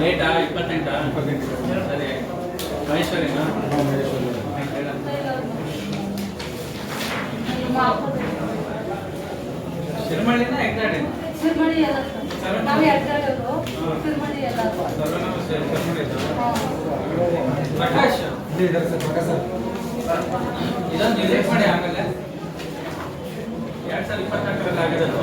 ಲೇಟಾ? ಇಪ್ಪತ್ತೆಂಟಾ? ಸರಿ ಮಹೇಶ್ವರಿನಾ? ಶಿರಮಳ್ಳಿನ ಹೆಗ್ನಾಡಿನ ಸಿರ್ಮಡಿ ಎಲ್ಲ ನಾವು ಎಡ್ಗಡೋದು ಸಿರ್ಮಡಿ ಎಲ್ಲ ಸರ್ ಪ್ರಕಾಶ್? ಇದೊಂದು ಡಿಲೀಟ್ ಮಾಡಿ ಆಮೇಲೆ. ಎರಡ್ ಸಾವಿರದ ಇಪ್ಪತ್ನಾಲ್ಕರಲ್ಲಿ ಆಗಿರೋದು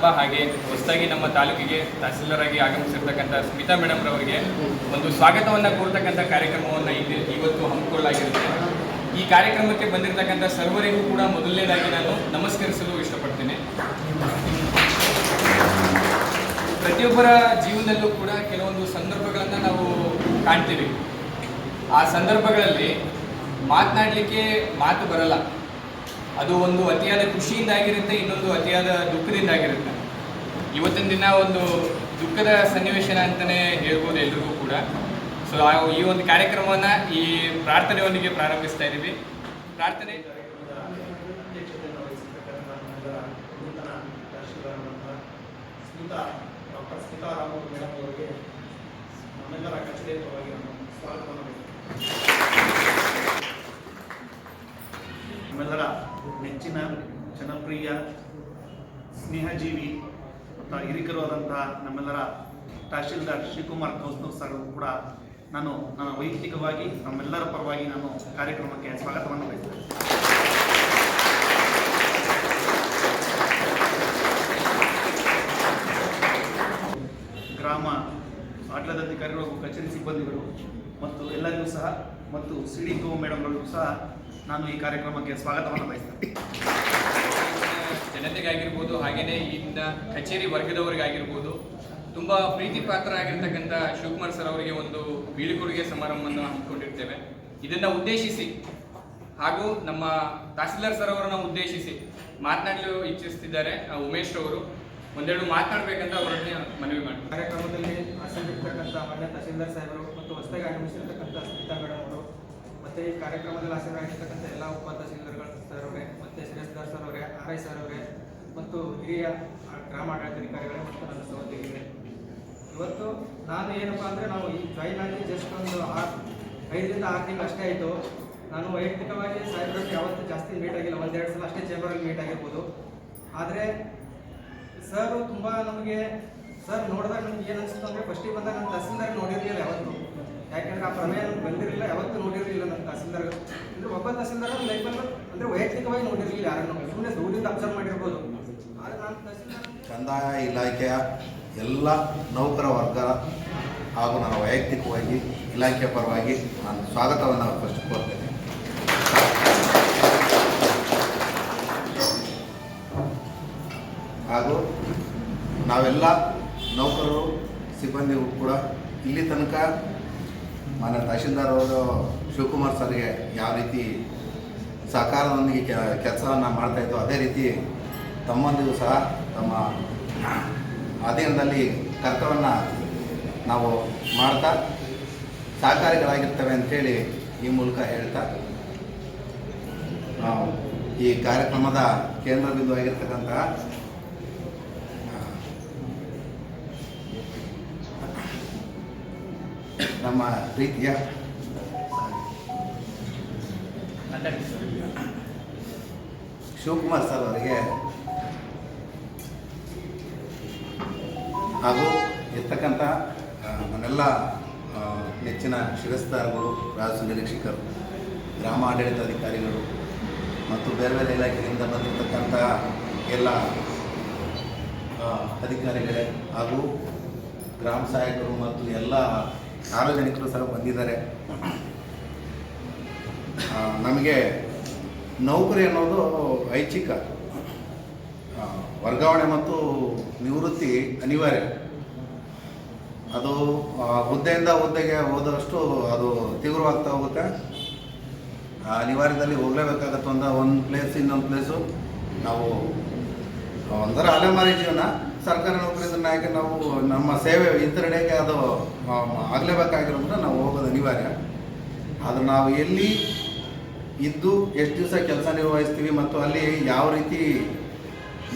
ಸಮಾರಂಭ ಹಾಗೆ ಹೊಸದಾಗಿ ನಮ್ಮ ತಾಲೂಕಿಗೆ ತಹಸೀಲ್ದಾರ್ ಆಗಿ ಆಗಮಿಸಿರ್ತಕ್ಕಂಥ ಸ್ಮಿತಾ ಮೇಡಮ್ ರವರಿಗೆ ಒಂದು ಸ್ವಾಗತವನ್ನು ಕೋರ್ತಕ್ಕಂಥ ಕಾರ್ಯಕ್ರಮವನ್ನು ಇಲ್ಲಿ ಇವತ್ತು ಹಮ್ಮಿಕೊಳ್ಳಲಾಗಿರುತ್ತೆ. ಈ ಕಾರ್ಯಕ್ರಮಕ್ಕೆ ಬಂದಿರತಕ್ಕಂಥ ಸರ್ವರಿಗೂ ಕೂಡ ಮೊದಲನೇದಾಗಿ ನಾನು ನಮಸ್ಕರಿಸಲು ಇಷ್ಟಪಡ್ತೇನೆ. ಪ್ರತಿಯೊಬ್ಬರ ಜೀವನದಲ್ಲೂ ಕೂಡ ಕೆಲವೊಂದು ಸಂದರ್ಭಗಳನ್ನು ನಾವು ಕಾಣ್ತೀವಿ. ಆ ಸಂದರ್ಭಗಳಲ್ಲಿ ಮಾತನಾಡಲಿಕ್ಕೆ ಮಾತು ಬರಲ್ಲ. ಅದು ಒಂದು ಅತಿಯಾದ ಖುಷಿಯಿಂದ ಆಗಿರುತ್ತೆ, ಇನ್ನೊಂದು ಅತಿಯಾದ ದುಃಖದಿಂದ ಆಗಿರುತ್ತೆ. ಇವತ್ತಿನ ದಿನ ಒಂದು ದುಃಖದ ಸನ್ನಿವೇಶನ ಅಂತಲೇ ಹೇಳ್ಬೋದು ಎಲ್ರಿಗೂ ಕೂಡ. ಸೊ ಈ ಒಂದು ಕಾರ್ಯಕ್ರಮವನ್ನು ಈ ಪ್ರಾರ್ಥನೆಯೊಂದಿಗೆ ಪ್ರಾರಂಭಿಸ್ತಾ ಇದ್ದೀವಿ. ಪ್ರಾರ್ಥನೆ. ಡಾಕ್ಟರ್ ಸ್ಮಿತಾ ರಾಮೂರ್ ಮೇಡಮ್ ಅವರಿಗೆ ನೆಚ್ಚಿನ ಜನಪ್ರಿಯ ಸ್ನೇಹಜೀವಿ ಮತ್ತು ನಮ್ಮೆಲ್ಲರ ತಹಶೀಲ್ದಾರ್ ಶಿವಕುಮಾರ್ ಕೌಸ್ತೂರ್ ಸರ್ ಕೂಡ ನಾನು ನನ್ನ ವೈಯಕ್ತಿಕವಾಗಿ ನಮ್ಮೆಲ್ಲರ ಪರವಾಗಿ ನಾನು ಕಾರ್ಯಕ್ರಮಕ್ಕೆ ಸ್ವಾಗತವನ್ನು ಬಯಸ್ತೇನೆ. ಗ್ರಾಮ ಆಡಳಿತಾಧಿಕಾರಿಗಳು ಅಧಿಕಾರಿಗಳು ಕಚೇರಿ ಸಿಬ್ಬಂದಿಗಳು ಮತ್ತು ಎಲ್ಲರಿಗೂ ಸಹ ಮತ್ತು ಸಿಡಿ ಕೋ ಮೇಡಮ್ಗಳಿಗೂ ಸಹ ನಾನು ಈ ಕಾರ್ಯಕ್ರಮಕ್ಕೆ ಸ್ವಾಗತವನ್ನು ಬಯಸ್ತೇನೆ. ಜನತೆಗಾಗಿರ್ಬೋದು ಹಾಗೆಯೇ ಇಲ್ಲಿನ ಕಚೇರಿ ವರ್ಗದವರಿಗಾಗಿರ್ಬೋದು ತುಂಬ ಪ್ರೀತಿ ಪಾತ್ರ ಆಗಿರ್ತಕ್ಕಂಥ ಶಿವಕುಮಾರ್ ಸರ್ ಅವರಿಗೆ ಒಂದು ಬೀಳ್ಕೊಡುಗೆ ಸಮಾರಂಭವನ್ನು ಹಮ್ಮಿಕೊಂಡಿರ್ತೇವೆ. ಇದನ್ನು ಉದ್ದೇಶಿಸಿ ಹಾಗೂ ನಮ್ಮ ತಹಸೀಲ್ದಾರ್ ಸರ್ ಅವರನ್ನು ಉದ್ದೇಶಿಸಿ ಮಾತನಾಡಲು ಇಚ್ಛಿಸ್ತಿದ್ದಾರೆ ಆ, ಉಮೇಶ್ ಅವರು. ಒಂದೆರಡು ಮಾತನಾಡಬೇಕಂತ ಅವರನ್ನೇ ಮನವಿ ಮಾಡಿ ಕಾರ್ಯಕ್ರಮದಲ್ಲಿ ಆಸಕ್ತಿರ್ತಕ್ಕಂಥ ಮಾನ್ಯ ತಹಸೀಲ್ದಾರ್ ಸಾಹೇಬರು ಮತ್ತು ಹೊಸದಾಗಿ ಆಗಮಿಸಿರ್ತಕ್ಕಂಥ ಸ್ಮಿತಾ ಮೇಡಮ್ ಮತ್ತು ಈ ಕಾರ್ಯಕ್ರಮದಲ್ಲಿ ಆಸೀನರಾಗಿರ್ತಕ್ಕಂಥ ಎಲ್ಲ ಉಪ ತಹಸೀಲ್ದಾರ್ಗಳು ಸರ್ ಅವರೇ, ಮತ್ತು ಶ್ರೇಷ್ಠ ಸರ್ ಅವರೇ ಆರ್ ಐ ಸರ್ ಅವರೇ, ಮತ್ತು ಹಿರಿಯ ಗ್ರಾಮಾಡಳಿತಾಧಿಕಾರಿಗಳೇ ಮತ್ತು ನನ್ನ ಸಹೋದ್ಯೋಗಿಗಳೇ. ಇವತ್ತು ನಾನು ಏನಪ್ಪ ಅಂದರೆ ನಾವು ಈ ಜಾಯಿನ್ ಆಗಿ ಜಸ್ಟ್ ಒಂದು ಆರು ಐದರಿಂದ ಆರು ತಿಂಗಳು ಅಷ್ಟೇ ಆಯಿತು. ನಾನು ವೈಯಕ್ತಿಕವಾಗಿ ಸಾಹೇಬ್ರಲ್ಲಿ ಯಾವತ್ತೂ ಜಾಸ್ತಿ ಮೀಟ್ ಆಗಿಲ್ಲ. ಒಂದೆರಡು ಸಲ ಅಷ್ಟೇ ಚೇಂಬರಲ್ಲಿ ಮೀಟ್ ಆಗಿರ್ಬೋದು. ಆದರೆ ಸರ್ ತುಂಬ ನಮಗೆ ಸರ್ ನೋಡಿದಾಗ ನಮ್ಗೆ ಏನು ಅನಿಸುತ್ತೆ ಅಂದರೆ ಫಸ್ಟಿಗೆ ಬಂದಾಗ ನಾನು ತಹಸೀಲ್ದಾರ್ ನೋಡಿರಲಿಲ್ಲ ಯಾವತ್ತು. ಯಾಕೆಂದ್ರೆ ಆ ಪ್ರಮೇಯ ಬಂದಿರಲಿಲ್ಲ, ಯಾವತ್ತೂ ನೋಡಿರಲಿಲ್ಲ ನನ್ನ ತಹಸೀಲ್ದಾರ್ ಅಂದ್ರೆ ಒಬ್ಬ ತಹಸೀಲ್ದಾರ್ ಲೈಫಲ್ಲಿ ಅಂದ್ರೆ ವೈಯಕ್ತಿಕವಾಗಿ ನೋಡಿರಲಿಲ್ಲ ಯಾರನ್ನು. ಸುಮ್ಮನೆ ದೂರದಿಂದ ಅಬ್ಸರ್ವ್ ಮಾಡಿರ್ಬೋದು. ಆದರೆ ನಾನು ತಹಸೀಲ್ದಾರ್ ಕಂದಾಯ ಇಲಾಖೆಯ ಎಲ್ಲ ನೌಕರ ವರ್ಗ ಹಾಗೂ ನಾನು ವೈಯಕ್ತಿಕವಾಗಿ ಇಲಾಖೆಯ ಪರವಾಗಿ ನಾನು ಸ್ವಾಗತವನ್ನು ಫಸ್ಟ್ ಕೋರ್ತೇನೆ. ಹಾಗೂ ನಾವೆಲ್ಲ ನೌಕರರು, ಸಿಬ್ಬಂದಿಗಳು ಕೂಡ ಇಲ್ಲಿ ತನಕ ಮಾನ್ಯ ತಹಶೀಲ್ದಾರ್ ಅವರು ಶಿವಕುಮಾರ್ ಸರ್ಗೆ ಯಾವ ರೀತಿ ಸಹಕಾರದೊಂದಿಗೆ ಕೆಲಸವನ್ನು ಮಾಡ್ತಾ ಇದ್ದೋ ಅದೇ ರೀತಿ ತಮ್ಮೊಂದಿಗೂ ಸಹ ತಮ್ಮ ಅಧೀನದಲ್ಲಿ ಕರ್ತವ್ಯವನ್ನು ನಾವು ಮಾಡ್ತಾ ಸಹಕಾರಿಗಳಾಗಿರ್ತವೆ ಅಂಥೇಳಿ ಈ ಮೂಲಕ ಹೇಳ್ತಾ ಈ ಕಾರ್ಯಕ್ರಮದ ಕೇಂದ್ರ ಬಿಂದು ಆಗಿರ್ತಕ್ಕಂತಹ ನಮ್ಮ ಪ್ರೀತಿಯ ಶಿವಕುಮಾರ್ ಸರ್ ಅವರಿಗೆ ಹಾಗೂ ಇರ್ತಕ್ಕಂಥ ನನ್ನೆಲ್ಲ ನೆಚ್ಚಿನ ಶಿರಸ್ತಾರಗಳು ರಾಜಸ್ವ ನಿರೀಕ್ಷಕರು ಗ್ರಾಮ ಆಡಳಿತಾಧಿಕಾರಿಗಳು ಮತ್ತು ಬೇರೆ ಬೇರೆ ಇಲಾಖೆಯಿಂದ ಬಂದಿರತಕ್ಕಂಥ ಎಲ್ಲ ಅಧಿಕಾರಿಗಳೇ ಹಾಗೂ ಗ್ರಾಮ ಸಹಾಯಕರು ಮತ್ತು ಎಲ್ಲ ಸಾರ್ವಜನಿಕರು ಸಹ ಬಂದಿದ್ದಾರೆ. ನಮಗೆ ನೌಕರಿ ಅನ್ನೋದು ಐಚ್ಛಿಕ. ವರ್ಗಾವಣೆ ಮತ್ತು ನಿವೃತ್ತಿ ಅನಿವಾರ್ಯ. ಅದು ಹುದ್ದೆಯಿಂದ ಹುದ್ದೆಗೆ ಹೋದಷ್ಟು ಅದು ತೀವ್ರವಾಗ್ತಾ ಹೋಗುತ್ತೆ. ಅನಿವಾರ್ಯದಲ್ಲಿ ಹೋಗಲೇಬೇಕಾಗತ್ತೆ ಒಂದು ಒಂದು ಪ್ಲೇಸ್ ಇನ್ನೊಂದು ಪ್ಲೇಸು ನಾವು ಒಂಥರ ಅಲೆಮಾರಿ ಜೀವನ. ಸರ್ಕಾರಿ ನಾಯಕ ನಾವು ನಮ್ಮ ಸೇವೆ ವಿತರಣೆಗೆ ಅದು ಆಗಲೇಬೇಕಾಗಿರೋದ್ರ ನಾವು ಹೋಗೋದು ಅನಿವಾರ್ಯ. ಆದರೆ ನಾವು ಎಲ್ಲಿ ಇದ್ದು ಎಷ್ಟು ದಿವಸ ಕೆಲಸ ನಿರ್ವಹಿಸ್ತೀವಿ ಮತ್ತು ಅಲ್ಲಿ ಯಾವ ರೀತಿ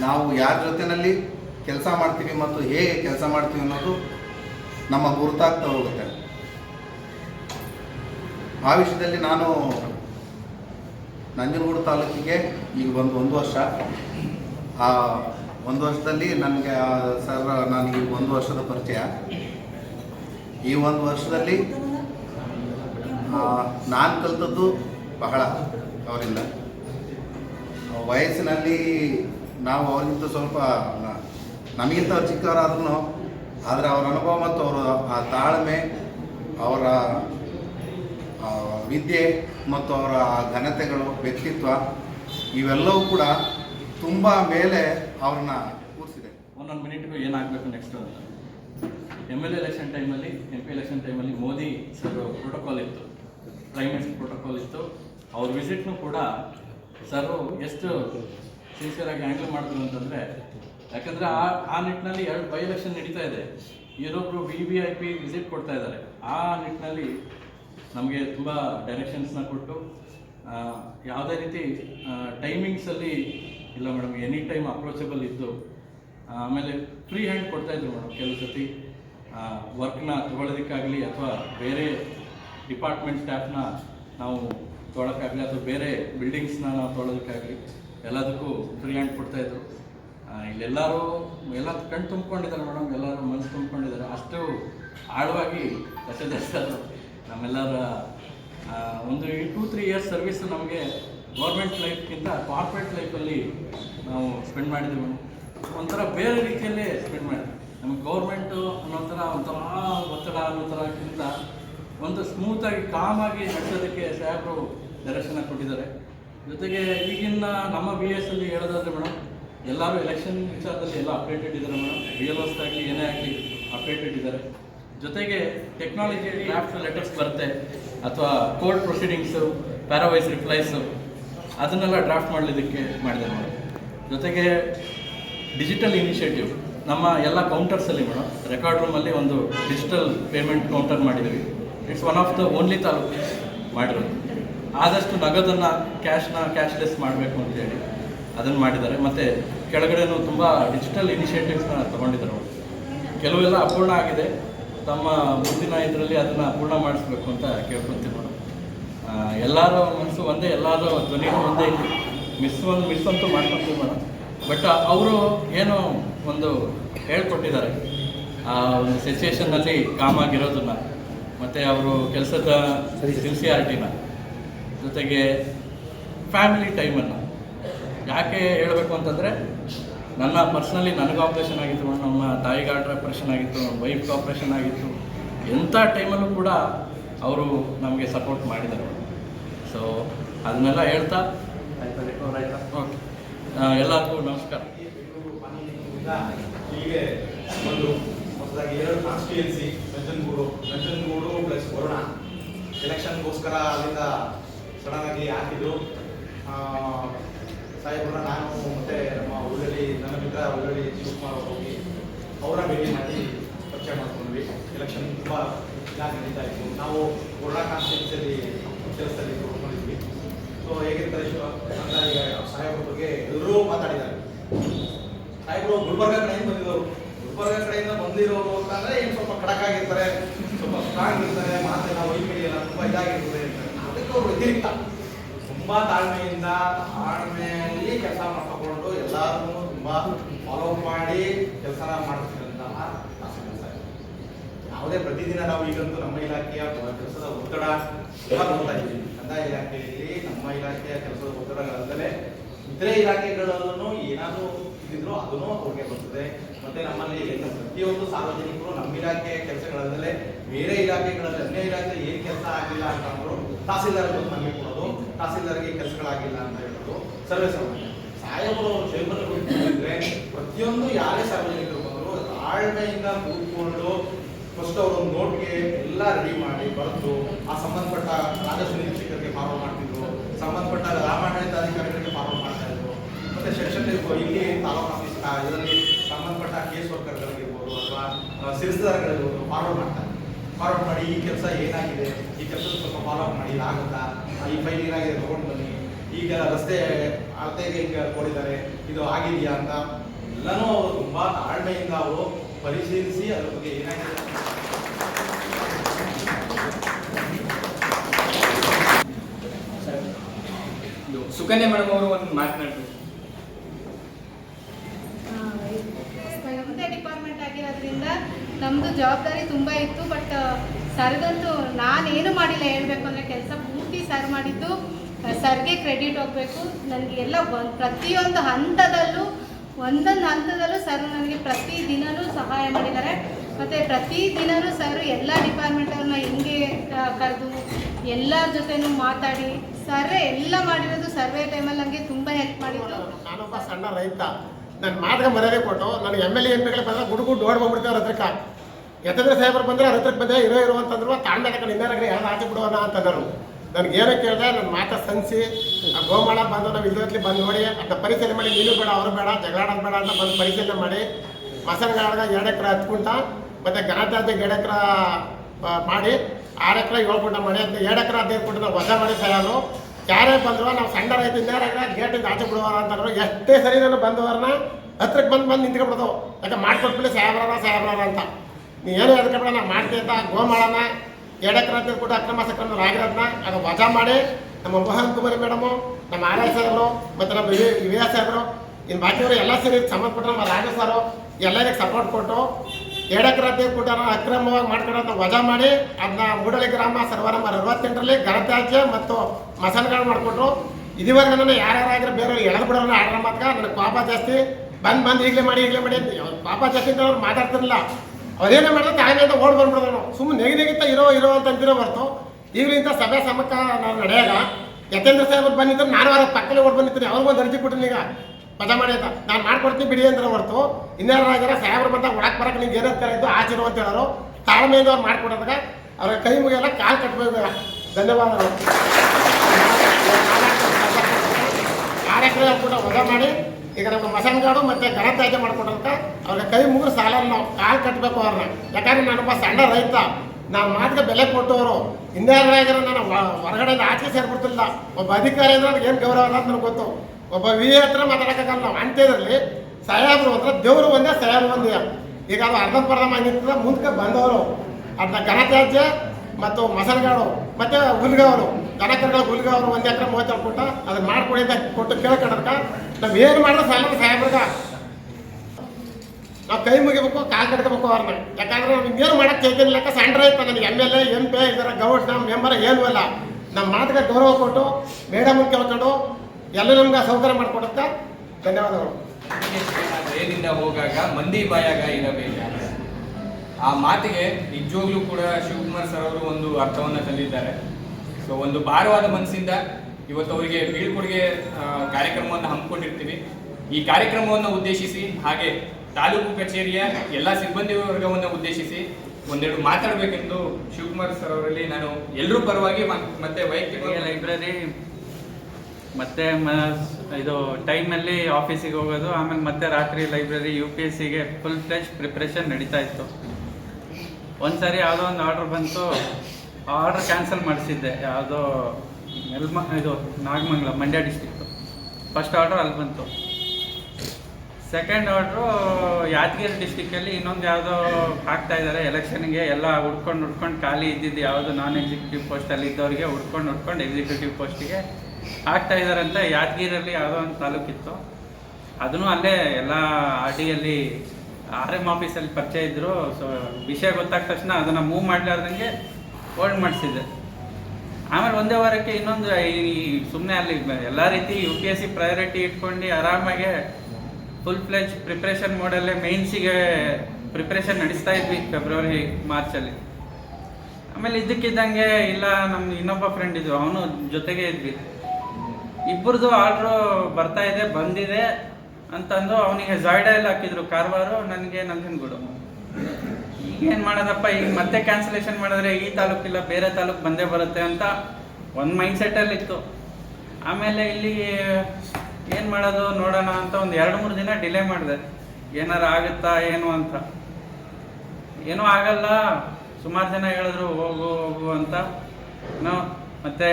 ನಾವು ಯಾರ ಜೊತೆಯಲ್ಲಿ ಕೆಲಸ ಮಾಡ್ತೀವಿ ಮತ್ತು ಹೇಗೆ ಕೆಲಸ ಮಾಡ್ತೀವಿ ಅನ್ನೋದು ನಮ್ಮ ಗುರುತಾಗ್ತಾ ಹೋಗುತ್ತೆ. ಆ ವಿಷಯದಲ್ಲಿ ನಾನು ನಂಜನಗೂಡು ತಾಲೂಕಿಗೆ ಈಗ ಒಂದು ಒಂದು ವರ್ಷ. ಆ ಒಂದು ವರ್ಷದಲ್ಲಿ ನನಗೆ ಸರ್, ನನಗೆ ಈ ಒಂದು ವರ್ಷದ ಪರಿಚಯ. ಈ ಒಂದು ವರ್ಷದಲ್ಲಿ ನಾನು ಕಲಿತದ್ದು ಬಹಳ ಅವರಿಂದ. ವಯಸ್ಸಿನಲ್ಲಿ ನಾವು ಅವರಿಗಿಂತ ಸ್ವಲ್ಪ ನಮಗಿಂತ ಅವ್ರು ಚಿಕ್ಕವರಾದ್ರೂ ಆದರೆ ಅವರ ಅನುಭವ ಮತ್ತು ಅವರ, ಆ, ತಾಳ್ಮೆ, ಅವರ ವಿದ್ಯೆ ಮತ್ತು ಅವರ ಘನತೆಗಳು, ವ್ಯಕ್ತಿತ್ವ, ಇವೆಲ್ಲವೂ ಕೂಡ ತುಂಬ ಮೇಲೆ ಅವ್ರನ್ನ ಕೂರಿಸಿದೆ. ಒಂದೊಂದು ಮಿನಿಟ್ಗೂ ಏನಾಗಬೇಕು ನೆಕ್ಸ್ಟ್ ಅಂತ. ಎಂ ಎಲ್ ಎಲೆಕ್ಷನ್ ಟೈಮಲ್ಲಿ ಎಂ ಪಿ ಎಲೆಕ್ಷನ್ ಟೈಮಲ್ಲಿ ಮೋದಿ ಸರ್ ಪ್ರೋಟೋಕಾಲ್ ಇತ್ತು. ಪ್ರೈಮ್ ಮಿನಿಸ್ಟರ್ ಪ್ರೋಟೋಕಾಲ್ ಇತ್ತು. ಅವ್ರ ವಿಸಿಟ್ನು ಕೂಡ ಸರ್ ಎಷ್ಟು ಸಿನ್ಸಿಯರಾಗಿ ಹ್ಯಾಂಡಲ್ ಮಾಡಿದ್ರು ಅಂತಂದರೆ, ಯಾಕಂದರೆ ಆ ಆ ನಿಟ್ಟಿನಲ್ಲಿ ಎರಡು ಬೈ ಎಲೆಕ್ಷನ್ ನಡೀತಾ ಇದೆ. ಇವರೊಬ್ಬರು V V I P visit ಕೊಡ್ತಾ ಇದ್ದಾರೆ. ಆ ನಿಟ್ಟಿನಲ್ಲಿ ನಮಗೆ ತುಂಬ ಡೈರೆಕ್ಷನ್ಸ್ನ ಕೊಟ್ಟು ಯಾವುದೇ ರೀತಿ ಟೈಮಿಂಗ್ಸಲ್ಲಿ ಇಲ್ಲ ಮೇಡಮ್ ಎನಿ ಟೈಮ್ ಅಪ್ರೋಚಬಲ್ ಇದ್ದು ಆಮೇಲೆ ಫ್ರೀ ಹ್ಯಾಂಡ್ ಕೊಡ್ತಾಯಿದ್ರು ಮೇಡಮ್ ಕೆಲವು ಸತಿ ವರ್ಕ್ನ ತಗೊಳ್ಳೋದಕ್ಕಾಗಲಿ ಅಥವಾ ಬೇರೆ ಡಿಪಾರ್ಟ್ಮೆಂಟ್ ಸ್ಟಾಫ್ನ ನಾವು ತೊಗೊಳಕ್ಕಾಗಲಿ ಅಥವಾ ಬೇರೆ ಬಿಲ್ಡಿಂಗ್ಸ್ನ ನಾವು ತೊಗೊಳೋದಕ್ಕಾಗಲಿ ಎಲ್ಲದಕ್ಕೂ ಫ್ರೀ ಹ್ಯಾಂಡ್ ಕೊಡ್ತಾಯಿದ್ರು ಇಲ್ಲೆಲ್ಲರೂ ಎಲ್ಲ ಕಣ್ಣು ತುಂಬ್ಕೊಂಡಿದ್ದಾರೆ ಮೇಡಮ್ ಎಲ್ಲರೂ ಮನಸ್ಸು ತುಂಬ್ಕೊಂಡಿದ್ದಾರೆ. ಅಷ್ಟು ಆಳವಾಗಿ ಸರ್ ನಮ್ಮೆಲ್ಲರ ಒಂದು ಟೂ ತ್ರೀ ಇಯರ್ಸ್ ಸರ್ವಿಸ್ ನಮಗೆ ಗೌರ್ಮೆಂಟ್ ಲೈಫ್ಗಿಂತ ಕಾರ್ಪೊರೇಟ್ ಲೈಫಲ್ಲಿ ನಾವು ಸ್ಪೆಂಡ್ ಮಾಡಿದ್ದೀವಿ ಒಂಥರ ಬೇರೆ ರೀತಿಯಲ್ಲಿ ಸ್ಪೆಂಡ್ ಮಾಡಿದ್ವಿ. ನಮಗೆ ಗೌರ್ಮೆಂಟು ಅನ್ನೋ ಥರ ಒಂಥರ ಒತ್ತಡ ಅನ್ನೋ ಥರಕ್ಕಿಂತ ಒಂದು ಸ್ಮೂತಾಗಿ ಕಾಮಾಗಿ ನಡೆಸೋದಕ್ಕೆ ಸಾಹೇಬರು ಡೈರೆಕ್ಷನ್ ಕೊಟ್ಟಿದ್ದಾರೆ. ಜೊತೆಗೆ ಈಗಿನ ನಮ್ಮ ಬಿ ಎಸ್ ಅಲ್ಲಿ ಹೇಳೋದಾದ್ರೆ ಮೇಡಮ್ ಎಲ್ಲರೂ ಎಲೆಕ್ಷನ್ ವಿಚಾರದಲ್ಲಿ ಎಲ್ಲ ಅಪ್ಡೇಟೆಡ್ ಇದ್ದಾರೆ ಮೇಡಮ್ ಬಿ ಎಲ್ ಆಗಲಿ, ಏನೇ ಆಗಲಿ ಅಪ್ಡೇಟೆಡ್ ಇದ್ದಾರೆ. ಜೊತೆಗೆ ಟೆಕ್ನಾಲಜಿಯಲ್ಲಿ ಡ್ರಾಫ್ಟ್ ಲೆಟರ್ಸ್ ಬರುತ್ತೆ, ಅಥವಾ ಕೋರ್ಟ್ ಪ್ರೊಸೀಡಿಂಗ್ಸು ಪ್ಯಾರಾವೈಸ್ ರಿಪ್ಲೈಸು ಅದನ್ನೆಲ್ಲ ಡ್ರಾಫ್ಟ್ ಮಾಡಲಿಕ್ಕೆ ಮಾಡಿದೆ ನೋಡಿ. ಜೊತೆಗೆ ಡಿಜಿಟಲ್ ಇನಿಷಿಯೇಟಿವ್ ನಮ್ಮ ಎಲ್ಲ ಕೌಂಟರ್ಸಲ್ಲಿ ಮೇಡಮ್ ರೆಕಾರ್ಡ್ ರೂಮಲ್ಲಿ ಒಂದು ಡಿಜಿಟಲ್ ಪೇಮೆಂಟ್ ಕೌಂಟರ್ ಮಾಡಿದ್ದೀವಿ. It's one of the only taluk ಮಾಡಿರೋದು. ಆದಷ್ಟು ನಗದನ್ನು ಕ್ಯಾಶ್ನ ಕ್ಯಾಶ್ಲೆಸ್ ಮಾಡಬೇಕು ಅಂತೇಳಿ ಅದನ್ನು ಮಾಡಿದ್ದಾರೆ. ಮತ್ತು ಕೆಳಗಡೆನೂ ತುಂಬ ಡಿಜಿಟಲ್ ಇನಿಷಿಯೇಟಿವ್ಸ್ನ ತೊಗೊಂಡಿದ್ದಾರೆ ಕೆಲವೆಲ್ಲ ಅಪೂರ್ಣ ಆಗಿದೆ. ತಮ್ಮ ಮುಂದಿನ ಇದರಲ್ಲಿ ಅದನ್ನು ಪೂರ್ಣ ಮಾಡಿಸ್ಬೇಕು ಅಂತ ಕೇಳ್ಕೊತೀವಿ ಮೇಡಮ್ ಎಲ್ಲರ ಮನಸ್ಸು ಒಂದೇ, ಎಲ್ಲರ ಧ್ವನಿನೂ ಒಂದೇ ಇದೆ ಮಿಸ್ ಒಂದು ಮಿಸ್ ಅಂತೂ ಮಾಡ್ಕೊತೀವಿ ಮೇಡಮ್ ಬಟ್ ಅವರು ಏನೋ ಒಂದು ಹೇಳ್ಕೊಟ್ಟಿದ್ದಾರೆ. ಆ, ಒಂದು ಸಿಚುವೇಶನ್ನಲ್ಲಿ ಕಾಮಾಗಿರೋದನ್ನ ಮತ್ತು ಅವರು ಕೆಲಸದ ಸಿನ್ಸಿಯಾರಿಟಿನ ಜೊತೆಗೆ ಫ್ಯಾಮಿಲಿ ಟೈಮನ್ನು ಯಾಕೆ ಹೇಳಬೇಕು ಅಂತಂದರೆ, ನನ್ನ ಪರ್ಸ್ನಲಿ ನನಗೆ ಆಪ್ರೇಷನ್ ಆಗಿತ್ತು, ನಮ್ಮ ತಾಯಿಗೆ ಆಪ್ರೇಷನ್ ಆಗಿತ್ತು, ನಮ್ಮ ವೈಫ್ಗೆ ಆಪ್ರೇಷನ್ ಆಗಿತ್ತು. ಎಂಥ ಟೈಮಲ್ಲೂ ಕೂಡ ಅವರು ನಮಗೆ ಸಪೋರ್ಟ್ ಮಾಡಿದ್ದಾರೆ. ಸೊ ಅದನ್ನೆಲ್ಲ ಹೇಳ್ತಾ? ಓಕೆ ಎಲ್ಲರಿಗೂ ನಮಸ್ಕಾರ. ಹೊಸದಾಗಿ ಎರಡು ಪ್ಲಸ್ ಎಲೆಕ್ಷನ್ಗೋಸ್ಕರ ಅಲ್ಲಿಂದ ಸಡನ್ ಆಗಿ ಹಾಕಿದ್ರು. ಸಾಹೇಬ್ರನ್ನ ನಾನು ಮತ್ತೆ ನಮ್ಮ ಊರಲ್ಲಿ, ನನ್ನ ಮಿತ್ರ ಊರಲ್ಲಿ ಶಿವಕುಮಾರ್ ಹೋಗಿ ಅವರ ಭೇಟಿ ಮಾಡಿ ಪರಿಚಯ ಮಾಡ್ಕೊಂಡ್ವಿ. ಎಲೆಕ್ಷನ್ ತುಂಬ ಚೆನ್ನಾಗಿ ನಡೀತಾ ಇತ್ತು. ನಾವು ವರುಣ ಕಾನ್ಸ್ಟಿಟ್ಯೂನ್ಸಿಯಲ್ಲಿ ಕೆಲಸದಲ್ಲಿ ತೊಗೊಂಡಿದ್ವಿ ಸೊ ಹೇಗಿರ್ತಾರೆ ಅಂತ ಸಾಹೇಬ್ರ ಬಗ್ಗೆ ಎಲ್ಲರೂ ಮಾತಾಡಿದ್ದಾರೆ. ಸಾಹೇಬ್ರು ಗುಲ್ಬರ್ಗ ಕಡೆಯಿಂದ ಬಂದಿರೋರು. ಗುಲ್ಬರ್ಗ ಕಡೆಯಿಂದ ಬಂದಿರೋರು ಅಂತಂದ್ರೆ ಏನು ಸ್ವಲ್ಪ ಖಡಕ್ ಆಗಿರ್ತಾರೆ, ಸ್ವಲ್ಪ ಸ್ಟ್ರಾಂಗ್ ಇರ್ತಾರೆ ಮಾತೆಲ್ಲ ವೈಫಲ್ಯ ತುಂಬಾ ಇದಾಗಿರ್ತದೆ. ಅದಕ್ಕೆ ಅವರು ವ್ಯತಿರಿಕ್ತ. ತುಂಬಾ ತಾಳ್ಮೆಯಿಂದ ತಾಳ್ಮೆಯಲ್ಲಿ ಕೆಲಸ ಮಾಡ್ಕೊಂಡು ಎಲ್ಲರನ್ನೂ ತುಂಬಾ ಫಾಲೋ ಮಾಡಿ ಕೆಲಸ ಮಾಡ್ತಿರಂತಹ. ಯಾವುದೇ ಪ್ರತಿದಿನ ನಾವು ಈಗಂತೂ ನಮ್ಮ ಇಲಾಖೆಯ ಕೆಲಸದ ಒತ್ತಡ ಎಲ್ಲ ನೋಡ್ತಾ ಇದ್ದೀವಿ. ಕಂದಾಯ ಇಲಾಖೆಯಲ್ಲಿ ನಮ್ಮ ಇಲಾಖೆಯ ಕೆಲಸದ ಒತ್ತಡಗಳಲ್ಲದೆ ಇತರೆ ಇಲಾಖೆಗಳಲ್ಲೂ ಏನಾದರೂ ಇದಿದ್ರು ಅದನ್ನು ಅವ್ರಿಗೆ ಬರ್ತದೆ. ಮತ್ತೆ ನಮ್ಮಲ್ಲಿ ಪ್ರತಿಯೊಂದು ಸಾರ್ವಜನಿಕರು ನಮ್ಮ ಇಲಾಖೆಯ ಕೆಲಸಗಳಲ್ಲದೆ ಬೇರೆ ಇಲಾಖೆಗಳಲ್ಲಿ ಅನ್ಯ ಇಲಾಖೆ ಏನ್ ಕೆಲಸ ಆಗಿಲ್ಲ ಅಂತ ಅಂದ್ರು ತಹಸೀಲ್ದಾರ್ ಬಂದು ನಮಗೆ ಕೊಡೋದು, ತಹಸೀಲ್ದಾರ್ಗೆ ಕೆಲಸಗಳಾಗಿಲ್ಲ ಅಂತ ಹೇಳೋದು ಸರ್ವೇ ಸಾಮಾನ್ಯ ಸಾಹೇಬರು ಇದ್ರೆ ಪ್ರತಿಯೊಂದು ಯಾರೇ ಸಾರ್ವಜನಿಕರು ಬಂದ್ರು ತಾಳ್ಮೆಯಿಂದ ಕೂತ್ಕೊಂಡು ಫಸ್ಟ್ ಅವರು ನೋಟ್ಗೆ ಎಲ್ಲ ರೆಡಿ ಮಾಡಿ ಬರೆದು ಆ ಸಂಬಂಧಪಟ್ಟ ರಾಜಸ್ವ ನಿರೀಕ್ಷಕರಿಗೆ ಫಾರ್ವರ್ಡ್ ಮಾಡ್ತಿದ್ರು. ಸಂಬಂಧಪಟ್ಟ ಗ್ರಾಮಾಡಳಿತ ಅಧಿಕಾರಿಗಳಿಗೆ ಫಾರ್ವರ್ಡ್ ಮಾಡ್ತಾ ಇದ್ರು. ಮತ್ತೆ ಸೆಕ್ಷನ್ ಇಲ್ಲಿ ತಾಲೂಕು ಆಫೀಸ್ ಇದರಲ್ಲಿ ಸಂಬಂಧಪಟ್ಟ ಕೇಸ್ ವರ್ಕರ್ಗಳಿಗಿರ್ಬೋದು ಅಥವಾ ಸಿರಿಸ್ದಾರ್ಗಳಿರ್ಬೋದು ಫಾರ್ವರ್ಡ್ ಮಾಡ್ತಾರೆ ಫಾರ್ವರ್ಡ್ ಮಾಡಿ ಈ ಕೆಲಸ ಏನಾಗಿದೆ? ಈ ಕೆಲಸ ಸ್ವಲ್ಪ ಫಾಲೋ ಅಪ್ ಮಾಡಿ ಇದಾಗುತ್ತಾ ಆ, ಈ ಫೈಲ್ ಏನಾಗಿದೆ? ತಗೊಂಡು ಬನ್ನಿ. ಈಗ ರಸ್ತೆ ಅಳತೆಗೆ ಈಗ ಕೊಡಿದ್ದಾರೆ. ಇದು ಆಗಿದೆಯಾ ಅಂತ? ಎಲ್ಲನೂ ಅವರು ತುಂಬ ತಾಳ್ಮೆಯಿಂದ ಅವರು ಪರಿಶೀಲಿಸಿ ಅದ್ರ ಬಗ್ಗೆ ಏನಾಗಿದೆ ಇದು ಸುಕನ್ಯಾ ಮೇಡಮ್ ಅವರು ಒಂದು ಮಾತನಾಡ್ಬೇಕು ಡಿಪಾರ್ಟ್ಮೆಂಟ್ ಆಗಿರೋದ್ರಿಂದ ನಮ್ಮದು ಜವಾಬ್ದಾರಿ ತುಂಬ ಇತ್ತು ಬಟ್ ಸರ್ಗಂತೂ ನಾನೇನು ಮಾಡಿಲ್ಲ ಹೇಳಬೇಕು ಅಂದರೆ ಕೆಲಸ ಪೂರ್ತಿ ಸರ್ ಮಾಡಿದ್ದು ಸರ್ಗೆ ಕ್ರೆಡಿಟ್ ಹೋಗ್ಬೇಕು. ನನಗೆ ಎಲ್ಲ ಒಂದು ಪ್ರತಿಯೊಂದು ಹಂತದಲ್ಲೂ, ಒಂದೊಂದು ಹಂತದಲ್ಲೂ ಸರ್ ನನಗೆ ಪ್ರತಿ ದಿನವೂ ಸಹಾಯ ಮಾಡಿದ್ದಾರೆ. ಮತ್ತು ಪ್ರತಿ ದಿನವೂ ಸರ್ ಎಲ್ಲ ಡಿಪಾರ್ಟ್ಮೆಂಟವ್ರನ್ನ ಹೆಂಗೆ ಕರೆದು ಎಲ್ಲರ ಜೊತೆನೂ ಮಾತಾಡಿ ಸರ್ರೇ ಎಲ್ಲ ಮಾಡಿರೋದು ಸರ್ವೆ ಟೈಮಲ್ಲಿ ನನಗೆ ತುಂಬ ಹೆಲ್ಪ್ ಮಾಡಿದ್ರು. ನಾನೊಬ್ಬ ಸಣ್ಣ ರೈತ. ನನ್ನ ಮಾತಿಗೆ ಮರ್ಯಾದೆ ಕೊಟ್ಟು ನಾನು ಎಂ ಎಲ್ ಎ ಎಂ ಪಿಗಳು ಬಂದಾಗ ಗುಡುಗು ಓಡ್ ಬಂದ್ಬಿಡ್ತಾರೆ ಹತ್ರಕ್ಕೆ. ಯತಂದ್ರೆ ಸಾಹೇಬರು ಬಂದ್ರೆ ಹತ್ರಕ್ಕೆ ಬಂದೆ, ಇರೋ ಇರೋ ಅಂತಂದ್ರು ತಾಳ್ಮೆ ತಗೊಂಡು ಇನ್ನೇನಾಗ್ರಿ ಯಾರು ಹಾಕಿ ಬಿಡೋಣ ಅಂತಂದರು. ನನಗೆ ಏನೋ ಕೇಳಿದೆ ನನ್ನ ಮಾತ ಸಂಸಿ ಆ ಗೋಮಾಳ ಬಂದು ನಾವು ಬಂದು ನೋಡಿ ಅದನ್ನ ಪರಿಶೀಲನೆ ಮಾಡಿ, ನೀನು ಬೇಡ, ಅವರು ಬೇಡ, ಜಗಳಾಡೋದು ಬೇಡ ಅಂತ ಬಂದು ಪರಿಶೀಲನೆ ಮಾಡಿ ಮಸನಗಾಡ್ಗ ಎರಡು ಎಕರೆ ಹತ್ತು ಮತ್ತೆ ಗಣತಾಜ್ಯ ಎರಡು ಮಾಡಿ ಆರು ಎಕರೆ ಏಳು ಕುಂಟ ಮನೆ ಅಂತ ಎರಡು ಎಕರೆ ಹದಿನೈದು ಕುಂಟ ನಾವು ವಜಾ ಮಾಡಿ ಯಾರೇ ಬಂದ್ರು ನಾವು ಸಣ್ಣ ರೈತ ನೇರಾಗ ಗೇಟಿಂದ ಆಚೆ ಬಿಡುವಾರ ಅಂತಂದ್ರು ಎಷ್ಟೇ ಸರಿ ನಾನು ಬಂದವರನ್ನ ಹತ್ರಕ್ಕೆ ಬಂದು ಬಂದು ನಿಂತ್ಕೊಂಡ್ಬಿಡ್ತಾವೆ ಯಾಕೆ ಮಾಡ್ಕೊಟ್ಬಿಡಿ ಸಾಹೇಬ್ರಾರ ಸಾಹೇಬ್ರಾರ ಅಂತ. ನೀ ಏನು ಅದಕ್ಕೆ ಬೇಡ ನಾವು ಮಾಡ್ತೀವಿ ಅಂತ ಗೋಮಾಳನ, ಎರಡು ಎಕರೆ ಹದಿನೈದು ಕೂಡ ಅಕ್ರಮ ಸಕ್ರಮ ಆಗಿರೋದನ್ನ ಅದು ವಜಾ ಮಾಡಿ ನಮ್ಮ ಮೋಹನ್ ಕುಮಾರಿ ಮೇಡಮು, ನಮ್ಮ ಆರ್ ಎಸ್ ಸಾಹೇಬರು ಮತ್ತು ನಮ್ಮ ವಿ ವಿ ಎಸ್ ಸಾಹೇಬರು ಇನ್ನು ಬಾಕಿಯವರು ಎಲ್ಲ ಸೇರಿ ಸಂಬಂಧಪಟ್ಟ ನಮ್ಮ ರಾಜ ಸಾರು ಎಲ್ಲರಿಗೆ ಸಪೋರ್ಟ್ ಕೊಟ್ಟು ಹದಿನೈದು ಕೂಡ ಅಕ್ರಮವಾಗಿ ಮಾಡ್ಕೊಂಡು ವಜಾ ಮಾಡಿ ಅದನ್ನ ಮೂಡಳಿ ಗ್ರಾಮ ಸರ್ವ ನಂಬರ್ ಅರವತ್ತೆಂಟರಲ್ಲಿ ಗಣತ್ಯಾಜ್ಯ ಮತ್ತು ಮಸಾಲೆಗಳು ಮಾಡಿಕೊಟ್ರು ಇದುವರೆಗೆ ನಾನು ಯಾರ್ಯಾರಾದ್ರೆ ಬೇರೆ ಎಳೆದು ಬಿಡೋರು ಆರ್ಡರ್ ಮಾತ್ರ ನನಗೆ ಪಾಪ ಜಾಸ್ತಿ. ಬಂದು ಬಂದು ಈಗಲೇ ಮಾಡಿ ಈಗಲೇ ಮಾಡಿ ಪಾಪ ಜಾಸ್ತಿ ಅಂತ ಅವ್ರು ಮಾತಾಡ್ತಿರಲಿಲ್ಲ. ಅವ್ರೇನೇ ಮಾಡಿದ್ರೆ ಅಂತ ಓಡ್ ಬಂದ್ಬಿಡೋದು ನಾವು ಸುಮ್ಮನೆ ನೆಗೆ ನೆಗಿತ ಇರೋ ಇರೋ ಅಂತ ಅಂತಿರೋ ಹೊರತು ಈಗಲಿಂದ ಸಭೆ ಸಮಕ್ಕ ನಾವು ನಡೆಯಲ್ಲ. ಯತೇಂದ್ರ ಸಾಹೇಬ್ ಬಂದಿದ್ರು ನಾನು ಅವ್ರ ಪಕ್ಕದಲ್ಲಿ ಓಡ್ ಬಂದಿದ್ದೀನಿ ಅವ್ರಿಗೂ ಒಂದು ಅರ್ಜಿ ಕೊಟ್ಟಿನಿ ಈಗ ಮಜಾ ಮಾಡಿ ಅಂತ. ನಾನು ಮಾಡ್ಕೊಡ್ತೀನಿ ಬಿಡಿ ಅಂದ್ರೆ ಹೊರತು. ಇನ್ಯಾರಾಗಿರೋ ಸಾಹೇಬ್ರ ಬಂದಾಗ ಒಳಗೆ ಬರಕ್ಕೆ ನಿಂಗೆ ಏನಂತ ಕರೆಯಿತು ಆಚಿರು ಅಂತ ಹೇಳೋರು. ತಾಳ್ಮೆಯಿಂದ ಅವ್ರು ಮಾಡ್ಕೊಡೋದಾಗ ಅವ್ರ ಕೈ ಮುಗಿಯಲ್ಲ ಕಾಲು ಕಟ್ಬೇಕು ಧನ್ಯವಾದಗಳು. ಕಾರ್ಯಕ್ರಮ ಕೂಡ ವಜಾ ಮಾಡಿ. ಈಗ ನಮ್ಮ ಮಸನ್ಗಾಡು ಮತ್ತೆ ಗಣತ್ಯಾಜ್ಯ ಮಾಡ್ಕೊಡೋದಕ್ಕೆ ಅವ್ರಿಗೆ ಕೈ ಮುಗಿದು ಸಾಲಲ್ಲ ನಾವು. ಕಾಲು ಕಟ್ಟಬೇಕು ಅವ್ರನ್ನ. ಯಾಕಂದ್ರೆ ನಾನೊಬ್ಬ ಸಣ್ಣ ರೈತ. ನಾನು ಮಾತಿಗೆ ಬೆಲೆ ಕೊಟ್ಟವರು. ಇನ್ಯಾರಾಗಿರೋ ನಾನು ಹೊರಗಡೆ ಆಚೆ ಸೇರ್ಬಿಡ್ತಿಲ್ಲ. ಒಬ್ಬ ಅಧಿಕಾರಿ ಅಂದ್ರೆ ನನಗೆ ಏನು ಗೌರವ ಅಂತ ನನಗೆ ಗೊತ್ತು. ಒಬ್ಬ ವಿ ಹತ್ರ ಮಾತಾಡೋಕ್ಕಾಗಲ್ಲ ನಾವು. ಅಂತ್ಯದಲ್ಲಿ ಸಾಹೇಬರು ಅಂದ್ರೆ ದೇವರು ಒಂದೇ ಸಾಹೇಬರು ಒಂದೇ. ಈಗ ಅದು ಅರ್ಧಂಬರ್ಧ ನಿಂತದ ಮುಂದಕ್ಕೆ ಬಂದವರು. ಅದನ್ನ ಘನತ್ಯಾಜ್ಯ ಮತ್ತು ಮಸಲ್ಗಾಡು ಮತ್ತೆ ಹುಲ್ಗವರು. ದನಕರುಗಳ ಹುಲ್ಗವರು ಒಂದು ಎಕರೆ ಮೂವತ್ತೇಳು ಕೊಟ್ಟ, ಅದನ್ನ ಮಾಡ್ಕೊಡಿ ಅಂತ ಕೊಟ್ಟು ಕೇಳ್ಕೊಂಡ್ರಕ ನಾವು ಏನು ಮಾಡಿದ್ರೆ ಸಾಲ ಸಾಹೇಬ್ರಿಗೆ ನಾವು ಕೈ ಮುಗಿಬೇಕು, ಕಾಲು ಕಟ್ಕೋಬೇಕು ಅವ್ರನ್ನ. ಯಾಕಂದ್ರೆ ನಾವು ಇನ್ನೇನು ಮಾಡಕ್ಕೆ ಲೆಕ್ಕ ಸಣ್ಣ ಇತ್ತು ನನಗೆ M L A M P ಇದರ ಗೌಡ್ ನಮ್ಮ ಮೆಂಬರ್ ಏನೂ ಇಲ್ಲ ನಮ್ಮ ಮಾತಿಗೆ ಗೌರವ ಕೊಟ್ಟು, ಮೇಡಮ್ ಕೇಳ್ಕೊಂಡು ಎಲ್ಲ ನಮ್ಗೆ ಸೌಕರ್ಯ ಮಾಡಿಕೊಡುತ್ತೆ ಧನ್ಯವಾದಗಳು. ಏನಿಂದ ಹೋಗಾಗ ಮಂದಿ ಬಾಯಾಗ ಇರಬೇಕು. ಆ ಮಾತಿಗೆ ನಿಜವಾಗ್ಲೂ ಕೂಡ ಶಿವಕುಮಾರ್ ಸರ್ ಅವರು ಒಂದು ಅರ್ಥವನ್ನು ತಂದಿದ್ದಾರೆ. ಸೊ ಒಂದು ಭಾರವಾದ ಮನಸ್ಸಿಂದ ಇವತ್ತು ಅವರಿಗೆ ಬೀಳ್ಕೊಡುಗೆ ಕಾರ್ಯಕ್ರಮವನ್ನು ಹಮ್ಮಿಕೊಂಡಿರ್ತೀವಿ. ಈ ಕಾರ್ಯಕ್ರಮವನ್ನು ಉದ್ದೇಶಿಸಿ ಹಾಗೆ ತಾಲೂಕು ಕಚೇರಿಯ ಎಲ್ಲ ಸಿಬ್ಬಂದಿ ವರ್ಗವನ್ನು ಉದ್ದೇಶಿಸಿ ಒಂದೆರಡು ಮಾತಾಡಬೇಕೆಂದು ಶಿವಕುಮಾರ್ ಸರ್ ಅವರಲ್ಲಿ ನಾನು ಎಲ್ಲರೂ ಪರವಾಗಿ ಮತ್ತೆ ವೈಯಕ್ತಿಕ ಲೈಬ್ರರಿ ಮತ್ತೆ ಇದು ಟೈಮಲ್ಲಿ ಆಫೀಸಿಗೆ ಹೋಗೋದು, ಆಮೇಲೆ ಮತ್ತೆ ರಾತ್ರಿ ಲೈಬ್ರರಿ ಯು ಪಿ ಎಸ್ ಸಿಗೆ ಫುಲ್ ಫ್ಲೆಶ್ ಪ್ರಿಪ್ರೇಷನ್ ನಡೀತಾ ಇತ್ತು. ಒಂದ್ಸರಿ ಯಾವುದೋ ಒಂದು ಆರ್ಡ್ರ್ ಬಂತು ಆರ್ಡ್ರ್ ಕ್ಯಾನ್ಸಲ್ ಮಾಡಿಸಿದ್ದೆ. ಯಾವುದೋ ನೆಲ್ಮ, ಇದು Nagamangala, Mandya district first order ಅಲ್ಲಿ ಬಂತು. ಸೆಕೆಂಡ್ ಆರ್ಡ್ರು ಯಾದಗಿರಿ ಡಿಸ್ಟಿಕಲ್ಲಿ ಇನ್ನೊಂದು ಯಾವುದೋ ಹಾಕ್ತಾ ಇದ್ದಾರೆ ಎಲೆಕ್ಷನ್ಗೆ ಎಲ್ಲ ಹುಡ್ಕೊಂಡು ಹುಡ್ಕೊಂಡು ಖಾಲಿ ಇದ್ದಿದ್ದು ಯಾವುದು ನಾನ್ ಎಕ್ಸಿಕ್ಯೂಟಿವ್ ಪೋಸ್ಟಲ್ಲಿ ಇದ್ದವ್ರಿಗೆ ಹುಡ್ಕೊಂಡು ಹುಡ್ಕೊಂಡು ಎಕ್ಸಿಕ್ಯೂಟಿವ್ ಪೋಸ್ಟಿಗೆ ಹಾಕ್ತಾ ಇದ್ದಾರಂತ ಯಾದಗಿರಿಯಲ್ಲಿ ಯಾವುದೋ ಒಂದು ತಾಲೂಕಿತ್ತು. ಅದನ್ನು ಅಲ್ಲೇ ಎಲ್ಲ ಆರ್ ಡಿಯಲ್ಲಿ ಆರ್ ಎಂ ಆಫೀಸಲ್ಲಿ ಪರಿಚಯ ಇದ್ದರು ಸೊ ವಿಷಯ ಗೊತ್ತಾದ ತಕ್ಷಣ ಅದನ್ನು ಮೂವ್ ಮಾಡಲಾರ್ದಂಗೆ ಹೋಲ್ಡ್ ಮಾಡಿಸಿದ್ದೆ. ಆಮೇಲೆ ಒಂದೇ ವಾರಕ್ಕೆ ಇನ್ನೊಂದು ಈ ಸುಮ್ಮನೆ ಅಲ್ಲಿ ಎಲ್ಲ ರೀತಿ U P S C priority ಇಟ್ಕೊಂಡು ಆರಾಮಾಗೆ ಫುಲ್ ಫ್ಲೆಜ್ ಪ್ರಿಪ್ರೇಷನ್ ಮೋಡಲ್ಲೇ ಮೇನ್ಸಿಗೆ ಪ್ರಿಪ್ರೇಷನ್ ನಡೆಸ್ತಾ ಇದ್ವಿ ಫೆಬ್ರವರಿ ಮಾರ್ಚಲ್ಲಿ ಆಮೇಲೆ ಇದಕ್ಕಿದ್ದಂಗೆ ಇಲ್ಲ ನಮ್ಮ ಇನ್ನೊಬ್ಬ ಫ್ರೆಂಡ್ ಇದ್ವು ಅವನು ಜೊತೆಗೆ ಇದ್ವಿ. ಇಬ್ಬರದು ಆರ್ಡ್ರು ಬರ್ತಾ ಇದೆ, ಬಂದಿದೆ ಅಂತಂದು ಅವನಿಗೆ ಜಾಯ್ಡಲ್ಲಿ ಹಾಕಿದ್ರು. ಕಾರವಾರು ನನಗೆ ನಂಜನಗೂಡು. ಈಗೇನು ಮಾಡೋದಪ್ಪ, ಈಗ ಮತ್ತೆ ಕ್ಯಾನ್ಸಲೇಷನ್ ಮಾಡಿದ್ರೆ ಈ ತಾಲೂಕಿಲ್ಲ ಬೇರೆ ತಾಲೂಕು ಬಂದೇ ಬರುತ್ತೆ ಅಂತ ಒಂದು ಮೈಂಡ್ ಸೆಟ್ಟಲ್ಲಿ ಇತ್ತು. ಆಮೇಲೆ ಇಲ್ಲಿ ಏನು ಮಾಡೋದು ನೋಡೋಣ ಅಂತ ಒಂದು ಎರಡು ಮೂರು ದಿನ ಡಿಲೇ ಮಾಡಿದೆ. ಏನಾರು ಆಗುತ್ತಾ, ಏನು ಅಂತ. ಏನೂ ಆಗಲ್ಲ, ಸುಮಾರು ಜನ ಹೇಳಿದ್ರು, ಹೋಗು ಹೋಗು ಅಂತ. ಏನೋ ಮತ್ತೆ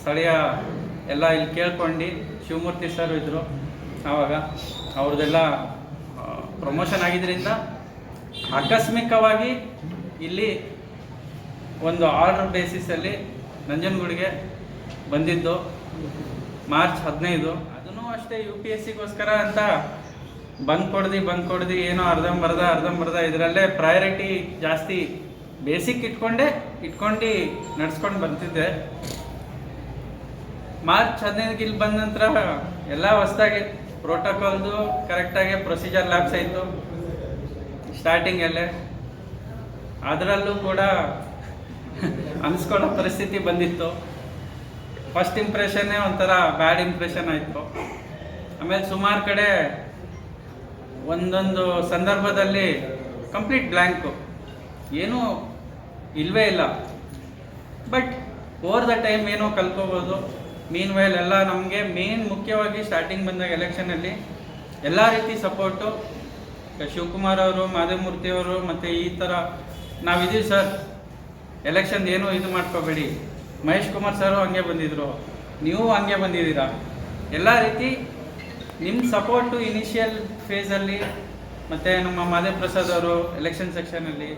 ಸ್ಥಳೀಯ ಎಲ್ಲ ಇಲ್ಲಿ ಕೇಳ್ಕೊಂಡು ಶಿವಮೂರ್ತಿ ಸರ್ ಇದ್ದರು ಆವಾಗ. ಅವ್ರದ್ದೆಲ್ಲ ಪ್ರಮೋಷನ್ ಆಗಿದ್ದರಿಂದ ಆಕಸ್ಮಿಕವಾಗಿ ಇಲ್ಲಿ ಒಂದು ಆರ್ಡರ್ ಬೇಸಿಸಲ್ಲಿ ನಂಜನಗೂಡಿಗೆ ಬಂದಿದ್ದು ಮಾರ್ಚ್ ಹದಿನೈದು. ಅದನ್ನು ಅಷ್ಟೇ ಯು ಪಿ ಎಸ್ ಸಿಗೋಸ್ಕರ ಅಂತ ಬಂದ್ ಕೊಡ್ದು ಬಂದ್ ಕೊಡ್ದು, ಏನೋ ಅರ್ಧಂಬರ್ಧ ಅರ್ಧಂಬರ್ಧ ಇದರಲ್ಲೇ ಪ್ರಯಾರಿಟಿ ಜಾಸ್ತಿ ಬೇಸಿಕ್ ಇಟ್ಕೊಂಡೆ ಇಟ್ಕೊಂಡು ನಡ್ಸ್ಕೊಂಡು ಬರ್ತಿದ್ದೆ ಮಾರ್ಚ್ ಹದಿನೈದಕ್ಕೆ ಇಲ್ಲಿ ಬಂದ ನಂತರ ಎಲ್ಲ ಹೊಸದಾಗಿ ಪ್ರೋಟೋಕಾಲ್ದು ಕರೆಕ್ಟಾಗಿ ಪ್ರೊಸೀಜರ್ ಲ್ಯಾಬ್ಸ್ ಆಯಿತು. ಸ್ಟಾರ್ಟಿಂಗಲ್ಲೇ ಅದರಲ್ಲೂ ಕೂಡ ಅನಿಸ್ಕೊಳ್ಳೋ ಪರಿಸ್ಥಿತಿ ಬಂದಿತ್ತು. ಫಸ್ಟ್ ಇಂಪ್ರೆಷನ್ನೇ ಒಂಥರ ಬ್ಯಾಡ್ ಇಂಪ್ರೆಷನ್ ಆಯಿತು. ಆಮೇಲೆ ಸುಮಾರು ಕಡೆ ಒಂದೊಂದು ಸಂದರ್ಭದಲ್ಲಿ ಕಂಪ್ಲೀಟ್ ಬ್ಲ್ಯಾಂಕು ಏನೂ ಇಲ್ವೇ ಇಲ್ಲ. ಬಟ್ ಓವರ್ ದ ಟೈಮ್ ಏನೋ ಕಲ್ಕೋಬೋದು ಮೀನ್ ವೈಲ್ ಎಲ್ಲ ನಮಗೆ ಮೇನ್ ಮುಖ್ಯವಾಗಿ ಸ್ಟಾರ್ಟಿಂಗ್ ಬಂದಾಗ ಎಲೆಕ್ಷನಲ್ಲಿ ಎಲ್ಲ ರೀತಿ ಸಪೋರ್ಟು ಶಿವಕುಮಾರ್ ಅವರು ಮಾಧವಮೂರ್ತಿ ಅವರು ಮತ್ತು ಈ ಥರ ನಾವಿದ್ದೀವಿ ಸರ್ ಎಲೆಕ್ಷನ್ ಏನು ಇದು ಮಾಡ್ಕೋಬೇಡಿ. ಮಹೇಶ್ ಕುಮಾರ್ ಸರು ಹಂಗೆ ಬಂದಿದ್ರು. ನೀವು ಹಂಗೆ ಬಂದಿದ್ದೀರಾ? ಎಲ್ಲ ರೀತಿ ನಿಮ್ಮ ಸಪೋರ್ಟು ಇನಿಷಿಯಲ್ ಫೇಸಲ್ಲಿ ಮತ್ತು ನಮ್ಮ ಮಾದೇವ್ ಪ್ರಸಾದ್ ಅವರು ಎಲೆಕ್ಷನ್ ಸೆಕ್ಷನಲ್ಲಿ